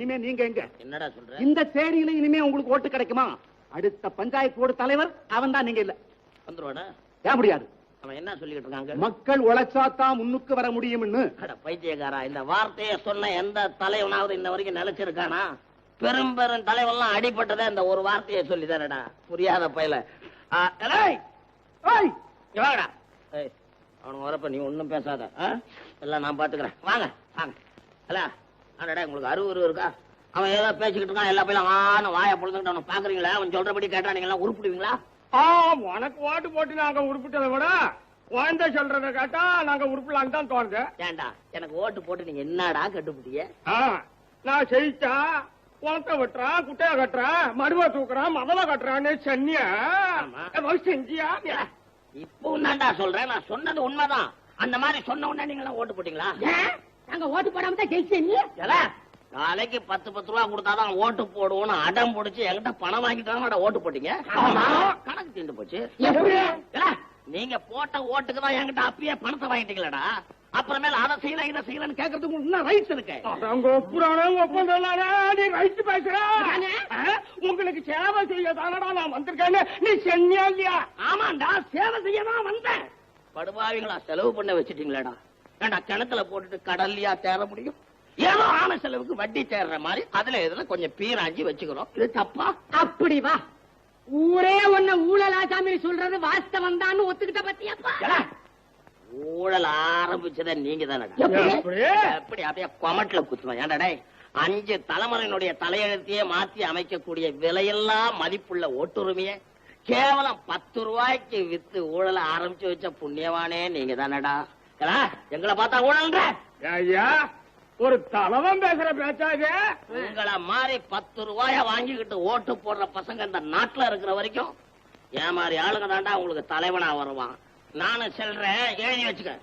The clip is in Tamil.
இனிமே நீங்க எங்க? என்னடா சொல்ற? இந்த சேரியில இனிமே உங்களுக்கு ஓட்டு கிடைக்குமா? அடுத்த பஞ்சாயத்து போர்டு தலைவர் அவன் தான் நீங்க இல்ல. வந்துருவாடா ஏன் முடியாது? அவன் என்ன சொல்லிட்டு இருக்காங்க? மக்கள் உழைச்சாதான் முன்னுக்கு வர முடியும்னு. பைத்தியக்காரா இந்த வார்த்தையை சொன்ன எந்த தலைவனாவது இந்த வரைக்கும் நிலைச்சிருக்கானா? பெரும் பெரும் தலைவன்லாம் அடிபட்டதே இந்த ஒரு வார்த்தையை சொல்லி தானடா புரியாத பையல. வாங்கடா. அவனுக்கு வரப்ப நீ ஒண்ணும் பேசாத? எல்லாம் நான் பாத்துக்கிறேன். வாங்க வாங்க. இல்ல அடடா உங்களுக்கு அருவரு இருக்கா? அவன் ஏதோ பேசிக்கிட்டு இருக்கான் எல்லா பையலும் ஆன வாயை பொழுதுகிட்டு அவனை பாக்குறீங்களா அவன் சொல்றபடி கேட்டா நீங்க எல்லாம் உருப்பிடுவீங்களா? ஆ உனக்கு ஓட்டு போட்டு நாங்க உருப்பிட்டதை விட குழந்தை சொல்றத கேட்டா நாங்க உருப்பலான்னு தான் தோணுது. ஏன்டா எனக்கு ஓட்டு போட்டு நீங்க என்னடா கட்டுப்பிட்டீங்க ஆ, நான் ஜெயிச்சா குளத்தை வெட்டுறான் குட்டைய கட்டுறான் மடுவை தூக்குறான் மதல கட்டுறான்னு சொன்னியா? செஞ்சியா? இப்போ தான்டா சொல்றேன் நான் சொன்னது உண்மைதான். அந்த மாதிரி சொன்ன உடனே நீங்க ஓட்டு போட்டீங்களா? நாங்க ஓட்டு போடாம தான் ஜெயிச்சேன் நாளைக்கு பத்து பத்து ரூபா கொடுத்தாதான் ஓட்டு போடுவோம்னு அடம் புடிச்சு என்கிட்ட பணம் வாங்கிட்டு ஓட்டு போட்டீங்க? ஆமா. கணக்கு தீர்ந்து போச்சு. நீங்க போட்ட ஓட்டுக்கு தான் என்கிட்ட அப்பயே பணத்தை வாங்கிட்டீங்களடா. அப்புறமேல அதை செய்யல இதை செய்யலன்னு கேட்கறதுக்கு உங்களுக்கு இன்னும் ரைட்ஸ் இருக்கு. அவங்க ஒப்புறானே ஒப்பந்தம் நீ ரைட்டு பேசுற உங்களுக்கு சேவை செய்ய தானடா நான் வந்திருக்கேன்னு. நீ சென்னியா இல்லையா? ஆமாண்டா சேவை செய்ய தான் வந்தேன். படுபாவிங்களா செலவு பண்ண வச்சிட்டீங்களேடா. ஏண்டா கிணத்துல போட்டுட்டு கடல்லையா தேர முடியும்? ஏதோ ஆன செலவுக்கு வட்டி தேர்ற மாதிரி அதுல இதுல கொஞ்சம் பீராஞ்சி வச்சுக்கிறோம். இது தப்பா? அப்படி வா. ஊரே உன்ன ஊழல் ஆசாமி சொல்றது வாஸ்தவம் தான் ஒத்துக்கிட்ட பத்தியாப்பா. ஏல, ஊழல் ஆரம்பிச்சத நீங்க? எப்படி? எப்படி? அப்படியே கொமட்ல குத்துவேன் ஏன்டா அஞ்சு தலைமுறையினுடைய தலையெழுத்தையே மாத்தி அமைக்கக்கூடிய விலையெல்லாம் மதிப்புள்ள ஓட்டுரிமையை கேவலம் பத்து ரூபாய்க்கு வித்து ஊழல ஆரம்பிச்சு வச்ச புண்ணியவானே நீங்க தானடா எங்களை பார்த்தா ஊழல்ன்ற. ஐயா ஒரு தலைவன் பேசுற பேச்சாது உங்களை மாதிரி பத்து ரூபாய வாங்கிக்கிட்டு ஓட்டு போடுற பசங்க இந்த நாட்டுல இருக்கிற வரைக்கும் ஏன் மாதிரி ஆளுங்க தாண்டா உங்களுக்கு தலைவனா வருவான். நானும் செல்றேன் எழுதி வச்சுக்க.